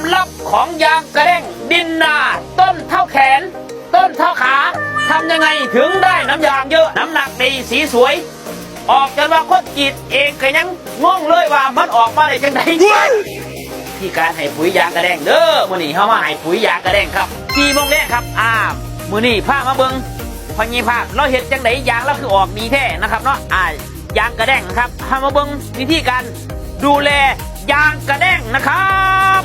ความลับของยางกระเด้งดินนา ต้นเท่าแขน ต้นเท่าขาทำยังไงถึงได้น้ำยางเยอะ น้ำหนักดีสีสวย ออกจนว่าคนจีดเองก็ยังงงเลยว่ามันออกมาได้จังไดที่การให้ปุ๋ยยางกระแดงเด้อมื้อนี้เฮามาให้ปุ๋ยยางกระแดงครับสี่โมงแรกครับอ่ามื้อนี้พามาเบิ่งพอญีภาพเราเห็นจังไดยางเราคือออกดีแท้นะครับเนาะอ่ายางกระแดงครับพามาเบิ่งวิธีการดูแล ยางกระแดงนะครับ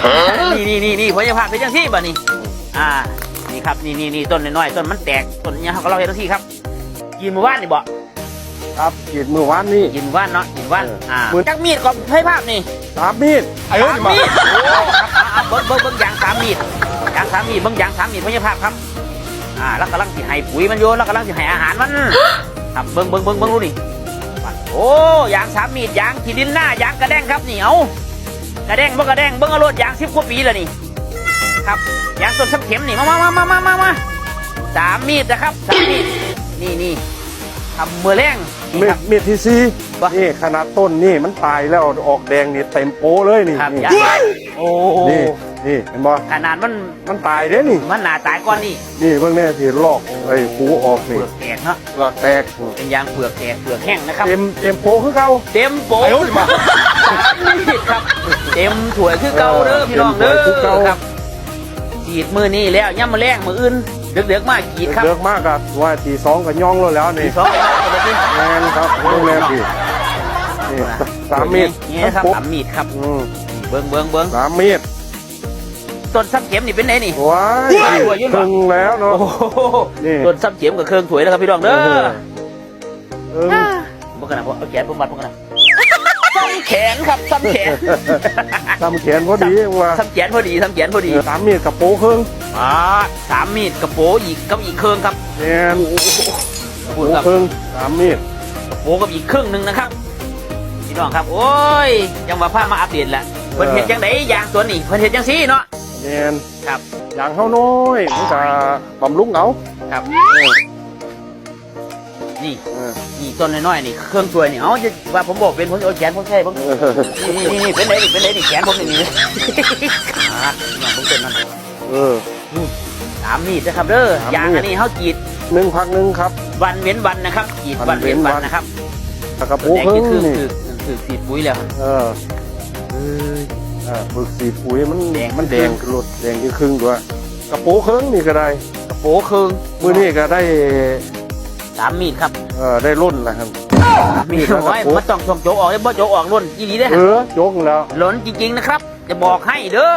นี่นี่นี่นี่พอญีภาพเป็นจังซี่บ่นี่อ่านี่ครับนี่นี่นี่ต้นน้อยๆต้นมันแตกต้นเนี้ยเขาก็เราเห็นจังซี่ครับกินเมื่อวานนี่บ่ครับขีดมือวานนี่ยินว่านเนาะยินว่านเอออ่อ่ามือจักมีดก่อนให้ภาพนี่สามมีดไอ้เอ้ยสามมามีดโอ้ครับอ่าอ่าเบิ้งเบิ้งเบิ้งยางสามมีดยางสามมีดเบิ้งยางสามมีดพยาภาพครับอ่าแล้วกำลังสิให้ปุ๋ยมันโยแล้วกำลังสิให้อาหารมันครับเบิ้งเบิ้งเบิ้งเบิ้งดูนี่โอ้ยางสามมีดยางขีดินหน้ายางกระแดงครับนี่เอา กระแดงเบิ้งกระแดงเบิ้งเอารถยางสิบกว่าปีแล้วนี่ครับยางต้นสักเข็มนี่มามามามามามามาสามมีดนะครับสามมีดนี่นี่ทำมือแรงนี่มีครัดบมีดที่สี่วะนี่ขนาดต้นนี่มันตายแล้วออกแดงนี่เต็มโป้เลยนี่ครับนี่ยางโอ้นี่นี่เห็นบ่ขนาดมันมันตายเด้นี่ มันหนาตายก้อนนี่นี่เบิ่งแน่ที่ลอกไอ้ปูออกเปนี่ลือกแตกเนาะลอกแตกเป็นยางเปลือกแตกเปลือกแห้งนะครับเต็มเต็มโป้คือเก่าเต็มโป๊ไอ้โอ้ยมานี่ครับ เต็มถ้วยคือเก่าเด้อพี่น้องเด้เต็มถ้วยคือเก่าอครับกีดมือนี่แล้วย่ำมาแรงมืออื่นเดือกๆมากกีดครับเลือกมากอะว่าทีสองก็ย่องแล้วแล้วทีนี่สองไปแล้วไปที่แมนครับเบิ่งแน่พี่นี่สามมีดนี่นะครับทั้งโป๊ะสามมีดครับอืมเบิ้งเบิ้งเบิ้งสามมีดต้นซับเข็มนี่เป็นไงนี่ว้ายสวยอยู่ครึ่งแล้วเนาะโอ้โหนี่ต้นซับเข็มกับเครื่องถวยนะครับพี่น้องเด้อเออพวกกันนะพวกเอาแขนผมบัดพวกกันนะซ้ำแขนครับซ้ำแขนทำเขียนพอดีว่าซ้ำแขนพอดีซ้ำแขนพอดีสามมีดกับโป้ครึ่งอ่าสามมีดกระโปอีกกับอีกเครื่องครับแมนพูโป้ดครับครึ่งสามมีดกระโปกับอีกครึ่งหนึ่งนะครับพี่น้องครับโอ้ยยังมาพามาอัปเดตแหละเพิ่นเห็นจังไดยางตัวนี้เพิ่นเห็นจังซี่เนาะแมนครับ อย่างเฮาน้อยมันจะบำรุงเอาครับ เออ นี่เออนี่ต้นน้อยๆนี่เครื่องตัวยนี่เอ้าจะว่าผมบอกเป็นผมจะเอาแขนผมใช่ผมเออนี่นี่นี่เป็นไรนี่เป็นไรนี่แขนผมนี่นี่อ่าน้องผมต้นนั่นเออสามมีดนะครับเด้อสามมีดยางอันนี้เฮากรีดหนึ่งพักหนึ่งครับ วันเว้นวันนะครับกรีดวัวันนเว้เว้นนวัวันนนะครับแล้วก็ตัวโป้แดงครึ่ที่งคือนี่คือคือสีดปุ๋ยแล้วเออเออฝึกสีปุ๋ยมันแดงมันแดงหลุดแดงที่ครึ่งด้วยกระโปรงครึ่งนี่ก็ได้กระโปรงเครื่องมือนี่ก็ได้ สามมีดครับเออได้รุ่นแล้วครับ มีดแล้วก็โอ้ยโป๊ะมันต้องส่งโจกออกได้บ่โจกออกล้นอีนี้ได้อเออโยกแล้วล้นจริงๆนะครับ จะบอกให้เด้อ